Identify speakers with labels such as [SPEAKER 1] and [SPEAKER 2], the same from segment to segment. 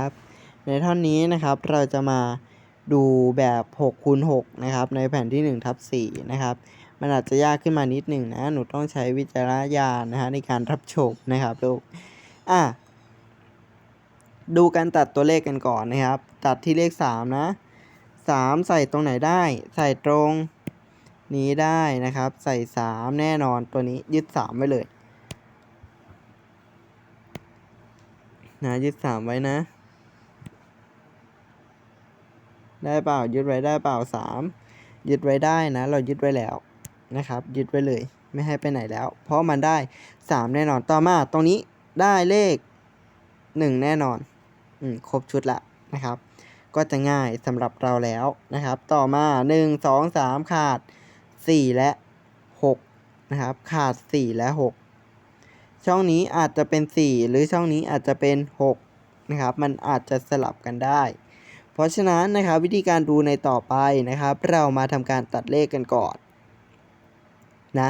[SPEAKER 1] ครับในท่อนนี้นะครับเราจะมาดูแบบ6คูณ6นะครับในแผ่นที่1ทับ4นะครับมันอาจจะยากขึ้นมานิดหนึ่งนะหนูต้องใช้วิจารณญาณนะฮะในการรับชมนะครับลูกอะดูการตัดตัวเลขกันก่อนนะครับ ตัดที่เลข 3 นะ 3 ใส่ตรงไหนได้ ใส่ตรงนี้ได้นะครับ ใส่ 3 แน่นอนตัวนี้ยึด 3 ไว้เลยนะยึด 3 ไว้นะ ได้เปล่ายึดไว้ได้เปล่า3ยึดไว้ได้นะ เรายึดไว้แล้วนะครับ ยึดไว้เลย ไม่ให้ไปไหนแล้ว เพราะมันได้ 3 แน่นอนต่อมาตรงนี้ได้เลข 1 แน่นอนอืมครบชุดละนะครับ ก็จะง่ายสำหรับเราแล้วนะครับ ต่อมา 1 2 3 ขาด 4 และ 6 นะครับ ขาด 4 และ 6 ช่องนี้อาจจะเป็น 4 หรือช่องนี้อาจจะเป็น 6 นะครับ มันอาจจะสลับกันได้ เพราะฉะนั้นนะครับวิธีการดูในต่อไปนะครับ เรามาทำการตัดเลขกันก่อนนะ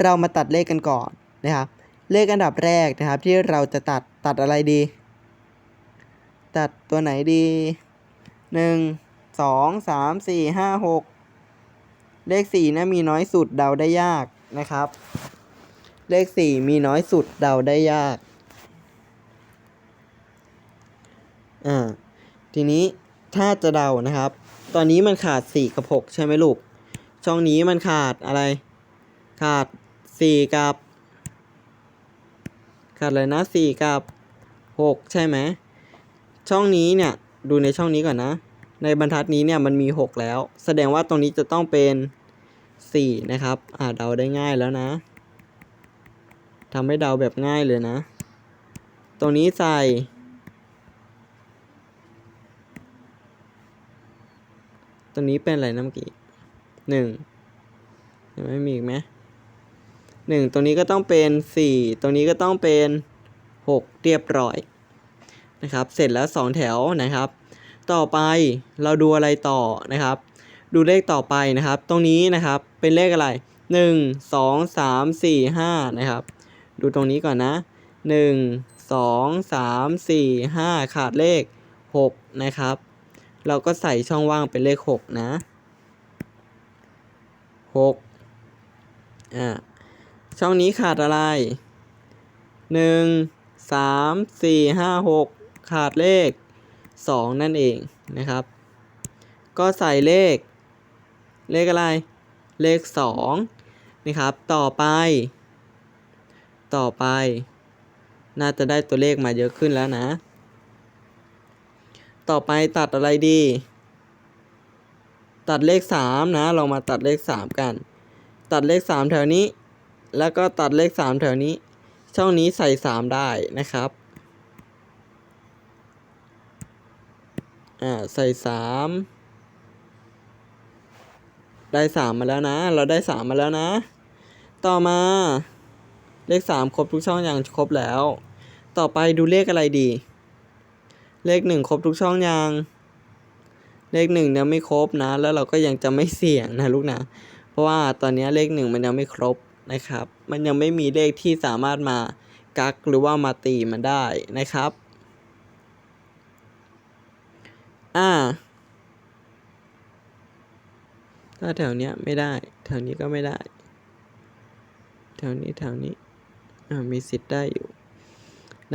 [SPEAKER 1] เรามาตัดเลขกันก่อนนะครับเลขอันดับแรกนะครับที่เราจะตัดตัดอะไรดี ตัดตัวไหนดีหนึ่งสองสามสี่ห้าหกเลขสี่นะมีน้อยสุดเดาได้ยากนะครับ เลขสี่มีน้อยสุดเดาได้ยากอ่าทีนี้ ถ้าจะเดานะครับ ตอนนี้มันขาด 4 กับ 6 ใช่ไหมลูก ช่องนี้มันขาดอะไร ขาด 4 กับ ขาดอะไรนะ 4 กับ 6 ใช่ไหม ช่องนี้เนี่ย ดูในช่องนี้ก่อนนะ ในบรรทัดนี้เนี่ยมันมี 6 แล้ว แสดงว่าตรงนี้จะต้องเป็น 4 นะครับ อ่าเดาได้ง่ายแล้วนะทำให้เดาแบบง่ายเลยนะ ตรงนี้ใส่ ตรงนี้เป็นอะไรนะเมื่อกี้หนึ่งยังไม่มีอีกไหมหนึ่งตรงนี้ก็ต้องเป็นสี่ตรงนี้ก็ต้องเป็นหกเรียบร้อยนะครับ เสร็จแล้วสองแถวนะครับ ต่อไปเราดูอะไรต่อนะครับ ดูเลขต่อไปนะครับ ตรงนี้นะครับเป็นเลขอะไรหนึ่งสองสามสี่ห้านะครับ ดูตรงนี้ก่อนนะหนึ่งสองสามสี่ห้าขาดเลขหกนะครับ เราก็ใส่ช่องว่างเป็นเลขหกนะหกอ่าช่องนี้ขาดอะไรหนึ่งสามสี่ห้าหกขาดเลขสองนั่นเองนะครับ ก็ใส่เลข เลขอะไร เลขสองนะครับ ต่อไป ต่อไป น่าจะได้ตัวเลขมาเยอะขึ้นแล้วนะ ต่อไปตัดอะไรดี ตัดเลขสามนะ เรามาตัดเลขสามกัน ตัดเลขสามแถวนี้ แล้วก็ตัดเลขสามแถวนี้ ช่องนี้ใส่สามได้นะครับ อ่า ใส่สามได้สามมาแล้วนะ เราได้สามมาแล้วนะ ต่อมาเลขสามครบทุกช่องอยังครบแล้ว ต่อไปดูเลขอะไรดี เลขหนึ่งครบทุกช่องยัง เลขหนึ่งเนี่ยไม่ครบนะ แล้วเราก็ยังจะไม่เสี่ยงนะลูกนะ เพราะว่าตอนนี้เลขหนึ่งมันยังไม่ครบนะครับ มันยังไม่มีเลขที่สามารถมากักหรือว่ามาตีมันได้นะครับ อ่า ถ้าแถวเนี้ยไม่ได้ แถวนี้ก็ไม่ได้ แถวนี้แถวนี้ อ่า มีสิทธิ์ได้อยู่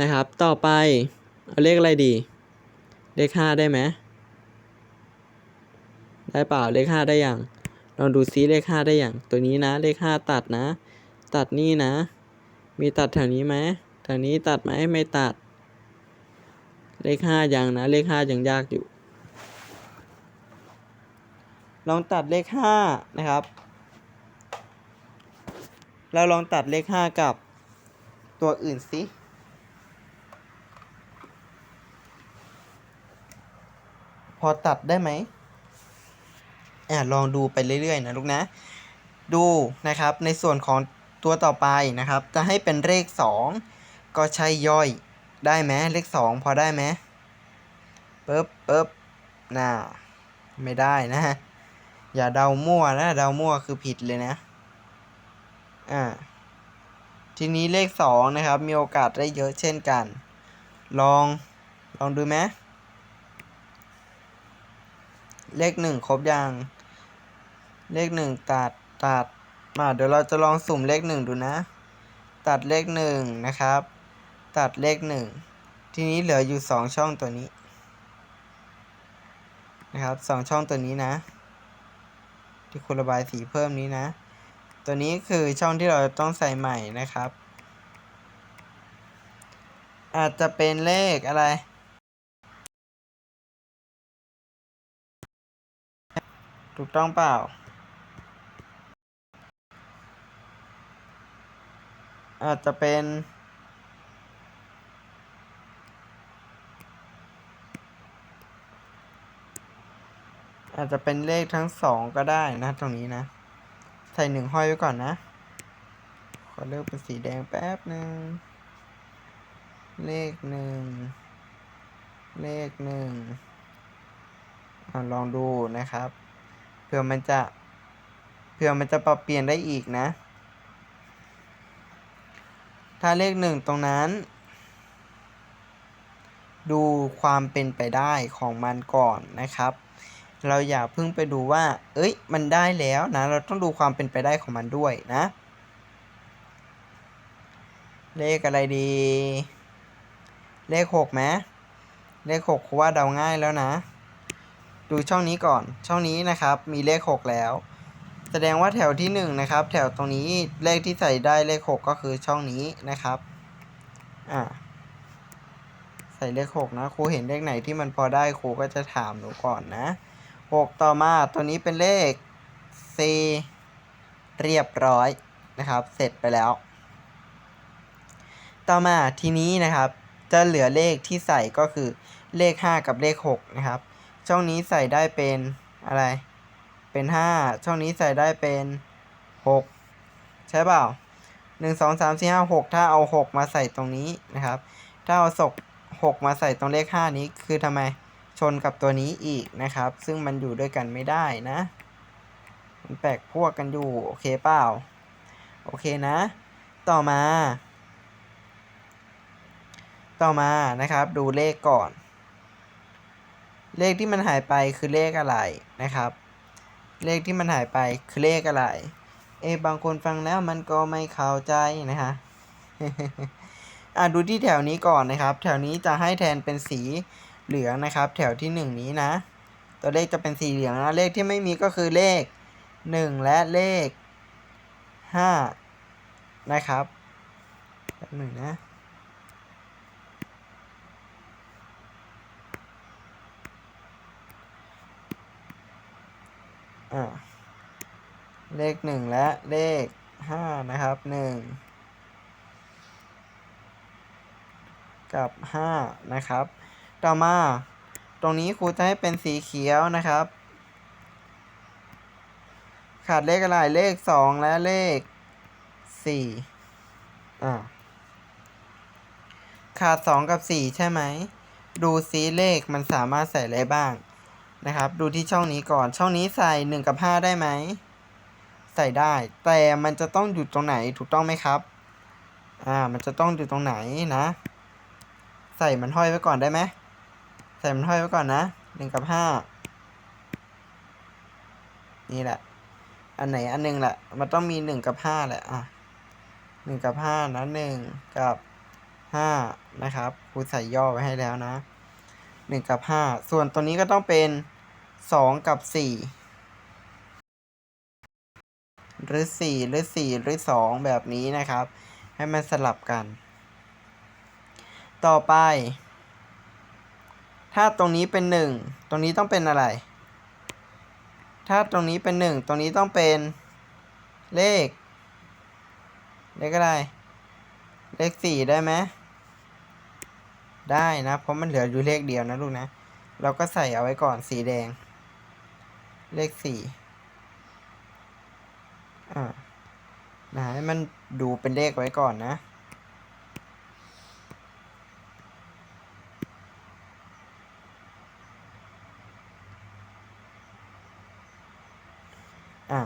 [SPEAKER 1] นะครับ ต่อไป เอาเลขอะไรดี เลขห้าได้ไหมได้เปล่าเลขห้าได้อยังลองดูซิเลขห้าได้อย่าง ตัวนี้นะ เลขห้าตัดนะ ตัดนี่นะ มีตัดแถวนี้ไหมแถวนี้ตัดไหมไม่ตัด เลขห้ายังนะ เลขห้ายังยากอยู่ ลองตัดเลขห้านะครับเราลองตัดเลขห้ากับตัวอื่นสิ อตัดได้ไหมอ่าลองดูไปเรื่อยๆนะลูกนะ ดูนะครับในส่วนของตัวต่อไปนะครับ จะให้เป็นเลข 2 ก็ใช้ย่อยได้ไหมเลข 2 พอได้ไหมปึ๊บปึ๊บน่าไม่ได้นะฮะ อย่าเดามั่วนะเดามั่วคือผิดเลยนะ อ่า ทีนี้เลข 2 นะครับ มีโอกาสได้เยอะเช่นกัน ลองลองดูไหม เลขหนึ่งครบยังเลขหนึ่งตัดตัดมาเดี๋ยวเราจะลองสุ่มเลขหนึ่งดูนะ ตัดเลขหนึ่งนะครับ ตัดเลขหนึ่งทีนี้เหลืออยู่สองช่องตัวนี้ นะครับสองช่องตัวนี้นะ ที่คุณระบายสีเพิ่มนี้นะ ตัวนี้คือช่องที่เราต้องใส่ใหม่นะครับ อาจจะเป็นเลขอะไร ถูกต้องเปล่าอาจจะเป็น อาจจะเป็นเลขทั้งสองก็ได้นะตรงนี้นะ ใส่หนึ่งห้อยไว้ก่อนนะ ขอเลือกเป็นสีแดงแป๊บหนึ่ง เลขหนึ่ง เลขหนึ่งลองดูนะครับ ผื่อมันจะเผื่อมันจะปรับเปลี่ยนได้อีกนะ ถ้าเลขหนึ่งตรงนั้น ดูความเป็นไปได้ของมันก่อนนะครับ เราอย่าเพิ่งไปดูว่า เอ้ย มันได้แล้วนะ เราต้องดูความเป็นไปได้ของมันด้วยนะ เลขอะไรดี เลขหกไหมเลขหกว่าเดาง่ายแล้วนะ ดูช่องนี้ก่อน ช่องนี้นะครับมีเลขหกแล้ว แสดงว่าแถวที่หนึ่งนะครับ แถวตรงนี้เลขที่ใส่ได้เลขหกก็คือช่องนี้นะครับ อ่า ใส่เลขหกนะครูเห็นเลขไหนที่มันพอได้ครูก็จะถามหนูก่อนนะหกต่อมาตัวนี้เป็นเลข C เรียบร้อยนะครับ เสร็จไปแล้ว ต่อมาทีนี้นะครับ จะเหลือเลขที่ใส่ก็คือเลข 5 กับเลข 6 นะครับ ช่องนี้ใส่ได้เป็นอะไร เป็น5ช่องนี้ใส่ได้เป็น6ใช่เปล่า1 2 3 4 5 6ถ้าเอา6มาใส่ตรงนี้นะครับ ถ้าเอาศก6มาใส่ตรงเลข5นี้คือทำไมชนกับตัวนี้อีกนะครับ ซึ่งมันอยู่ด้วยกันไม่ได้นะ มันแปลกพวกกันอยู่ โอเคเปล่า โอเคนะ ต่อมา ต่อมานะครับ ดูเลขก่อน เลขที่มันหายไปคือเลขอะไรนะครับ เลขที่มันหายไปคือเลขอะไร เอบางคนฟังแล้วมันก็ไม่เข้าใจนะฮะอะดูที่แถวนี้ก่อนนะครับ แถวนี้จะให้แทนเป็นสีเหลืองนะครับ แถวที่หนึ่งนี้นะ ตัวเลขจะเป็นสีเหลืองนะเลขที่ไม่มีก็คือเลขหนึ่งและเลขห้านะครับหนึ่งนะ อ่าเลขหนึ่งและเลขห้านะครับหนึ่งกับห้านะครับ ต่อมา ตรงนี้ครูจะให้เป็นสีเขียวนะครับ ขาดเลขอะไรเลขสองและเลขสี่อ่าขาดสองกับสี่ใช่ไหม ดูซิเลขมันสามารถใส่อะไรบ้าง นะครับ ดูที่ช่องนี้ก่อน ช่องนี้ใส่หนึ่งกับห้าได้ไหม ใส่ได้ แต่มันจะต้องอยู่ตรงไหนถูกต้องไหมครับ อ่า มันจะต้องอยู่ตรงไหนนะ ใส่มันห้อยไว้ก่อนได้ไหม ใส่มันห้อยไว้ก่อนนะหนึ่งกับห้านี่แหละ อันไหนอันหนึงแหละ มันต้องมีหนึ่งกับห้าแหละ อะหนึ่งกับห้านะหนึ่งกับห้านะครับครูใส่ย่อไว้ให้แล้วนะหนึ่งกับห้าส่วนตัวนี้ก็ต้องเป็น สองกับสี่หรือสี่หรือสี่หรือสองแบบนี้นะครับ ให้มันสลับกัน ต่อไป ถ้าตรงนี้เป็นหนึ่งตรงนี้ต้องเป็นอะไร ถ้าตรงนี้เป็นหนึ่งตรงนี้ต้องเป็นเลขเลขอะไร เลขสี่ได้ไหมได้นะ เพราะมันเหลืออยู่เลขเดียวนะลูกนะ เราก็ใส่เอาไว้ก่อนสีแดง เลขสี่อ่านะให้มันดูเป็นเลขไว้ก่อนนะ อะ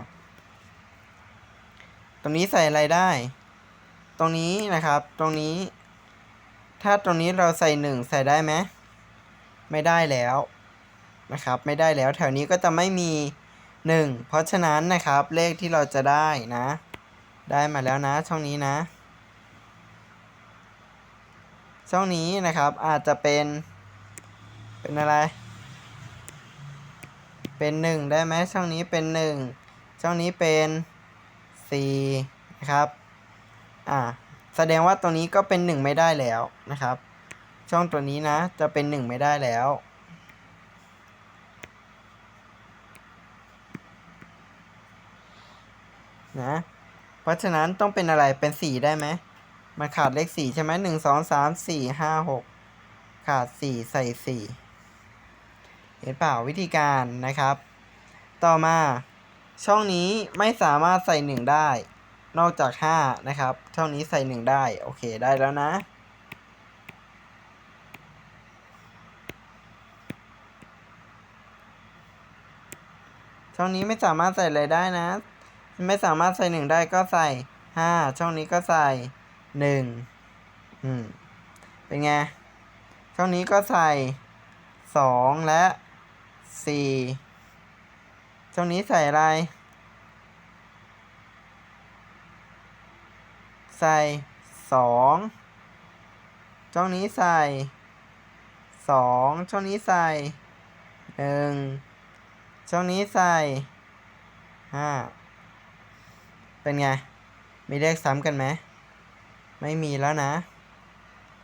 [SPEAKER 1] ตรงนี้ใส่อะไรได้ ตรงนี้นะครับ ตรงนี้ ถ้าตรงนี้เราใส่หนึ่งใส่ได้ไหม ไม่ได้แล้ว นะครับ ไม่ได้แล้วแถวนี้ก็จะไม่มี 1 เพราะฉะนั้นนะครับเลขที่เราจะได้นะ ได้มาแล้วนะช่องนี้นะ ช่องนี้นะครับอาจจะเป็นเป็นอะไร เป็น 1 ได้ไหมช่องนี้เป็น 1 ช่องนี้เป็น 4 นะครับ อ่าแสดงว่าตรงนี้ก็เป็น 1 ไม่ได้แล้วนะครับ ช่องตัวนี้นะจะเป็น 1 ไม่ได้แล้ว นะ เพราะฉะนั้นต้องเป็นอะไรเป็น4ได้ไหมมันขาดเลข4ใช่ไหมหนึ่งสองสามสี่ห้าหกขาด4ใส่4เห็นเปล่าวิธีการนะครับ ต่อมาช่องนี้ไม่สามารถใส่1ได้ นอกจาก5นะครับ ช่องนี้ใส่1ได้ โอเคได้แล้วนะช่องนี้ไม่สามารถใส่อะไรได้นะ ไม่สามารถใส่1ได้ก็ใส่5ช่องนี้ก็ใส่1อืมเป็นไง ช่องนี้ก็ใส่2และ4ช่องนี้ใส่อะไร ใส่2ช่องนี้ใส่2ช่องนี้ใส่1ช่องนี้ใส่5 เป็นไง มีเลขซ้ำกันไหม ไม่มีแล้วนะ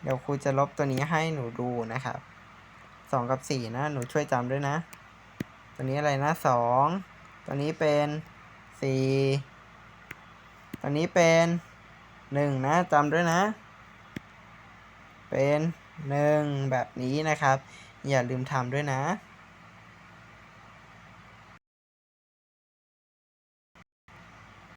[SPEAKER 1] เดี๋ยวครูจะลบตัวนี้ให้หนูดูนะครับสองกับสี่นะ หนูช่วยจำด้วยนะ ตัวนี้อะไรนะสองตัวนี้เป็นสี่ตัวนี้เป็นหนึ่งนะจำด้วยนะ เป็นหนึ่งแบบนี้นะครับ อย่าลืมทำด้วยนะ